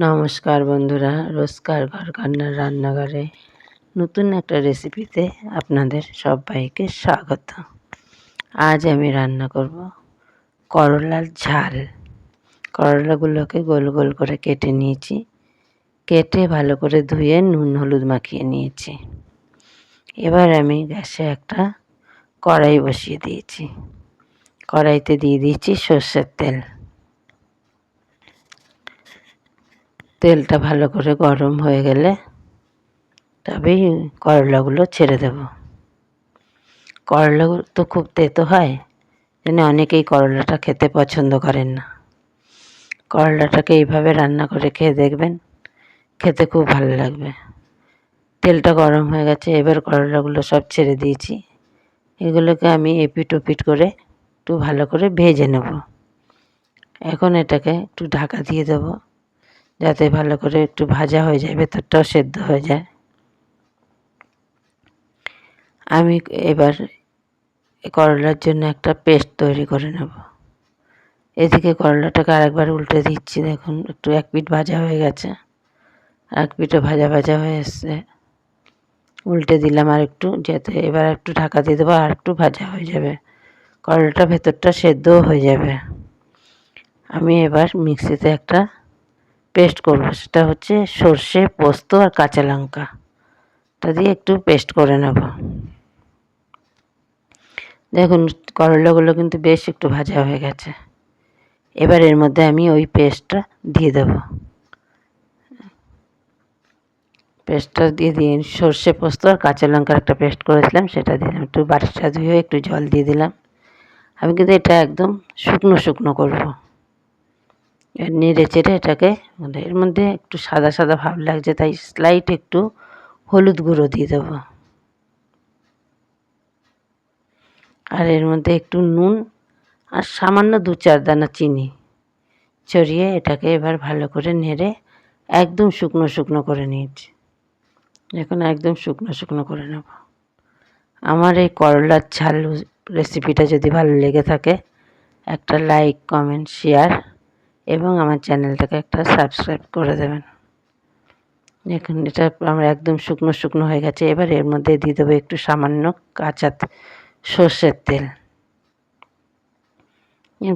নমস্কার বন্ধুরা, রোজকার ঘর কান্নার রান্নাঘরে নতুন একটা রেসিপিতে আপনাদের সবাইকে স্বাগত। আজ আমি রান্না করব করলার ঝাল। করলাগুলোকে গোল গোল করে কেটে নিয়েছি। কেটে ভালো করে ধুয়ে নুন হলুদ মাখিয়ে নিয়েছি। এবার আমি গ্যাসে একটা কড়াই বসিয়ে দিয়েছি। কড়াইতে দিয়ে দিয়েছি সর্ষের তেল। তেলটা ভালো করে গরম হয়ে গেলে তবেই করলাগুলো ছেড়ে দেব। করলা তো খুব তেতো হয় যেন অনেকেই করলাটা খেতে পছন্দ করেন না। করলাটাকে এইভাবে রান্না করে খেয়ে দেখবেন, খেতে খুব ভালো লাগবে। তেলটা গরম হয়ে গেছে, এবার করলাগুলো সব ছেড়ে দিয়েছি। এগুলোকে আমি এপিট ওপিট করে একটু ভালো করে ভেজে নেব। এখন এটাকে একটু ঢাকা দিয়ে দেবো। যাতে ভালো করে একটু ভাজা হয়ে যায়, ভেতরটাও সেদ্ধ হয়ে যায়। আমি এবার করলার জন্য একটা পেস্ট তৈরি করে নেব। এদিকে করলাটাকে আরেকবার উল্টে দিচ্ছি, দেখুন একটু এক পিঠ ভাজা হয়ে গেছে, এক পিঠে ভাজা ভাজা হয়ে এসছে। উল্টে দিলাম আর একটু, যাতে এবার একটু ঢাকা দিয়ে দেবো আর একটু ভাজা হয়ে যাবে। করলাটা ভেতরটা সেদ্ধও হয়ে যাবে। আমি এবার মিক্সিতে একটা পেস্ট করব। সেটা হচ্ছে সর্ষে, পোস্ত আর কাঁচা লঙ্কা। তা দিয়ে একটু পেস্ট করে নেব। দেখুন, করলাগুলো কিন্তু বেশ একটু ভাজা হয়ে গেছে। এবার এর মধ্যে আমি ওই পেস্টটা দিয়ে দেব। পেস্টটা দিয়ে দিয়ে সর্ষে, পোস্ত আর কাঁচা লঙ্কার একটা পেস্ট করেছিলাম, সেটা দিলাম। একটু বাটিটা ধুয়ে একটু জল দিয়ে দিলাম। আমি কিন্তু এটা একদম শুকনো শুকনো করব। নেড়ে চেড়ে এটাকে মানে এর মধ্যে একটু সাদা সাদা ভাব লাগছে, তাই স্লাইট একটু হলুদ গুঁড়ো দিয়ে দেবো। আর এর মধ্যে একটু নুন আর সামান্য দু চার দানা চিনি ছড়িয়ে এটাকে এবার ভালো করে নেড়ে একদম শুকনো শুকনো করে নিয়েছি। এখন একদম শুকনো শুকনো করে নেব। আমার এই করলার ঝাল রেসিপিটা যদি ভালো লেগে থাকে, একটা লাইক কমেন্ট শেয়ার এবং আমার চ্যানেলটাকে একটা সাবস্ক্রাইব করে দেবেন। দেখুন, এটা আমার একদম শুকনো শুকনো হয়ে গেছে। এবার এর মধ্যে দিয়ে দেবো একটু সামান্য কাঁচা সর্ষের তেল।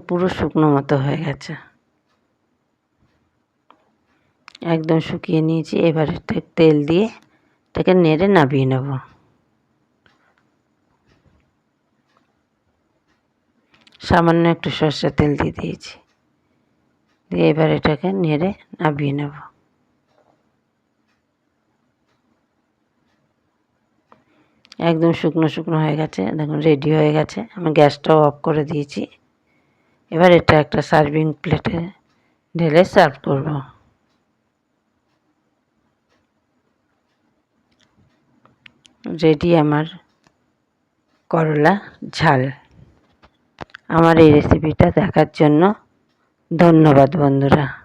পুরো শুকনো মতো হয়ে গেছে। একদম শুকিয়ে নিয়েছি। এবার তেল দিয়ে এটাকে নেড়ে নাবিয়ে নেব। সামান্য একটু সর্ষের তেল দিয়ে দিয়েছি। দিয়ে এবার এটাকে নেড়ে নাবিয়ে নেব। একদম শুকনো শুকনো হয়ে গেছে, দেখুন রেডি হয়ে গেছে। আমি গ্যাসটাও অফ করে দিয়েছি। এবার এটা একটা সার্ভিং প্লেটে ঢেলে সার্ভ করব। রেডি আমার করলা ঝাল। আমার এই রেসিপিটা দেখার জন্য ধন্যবাদ বন্ধুরা।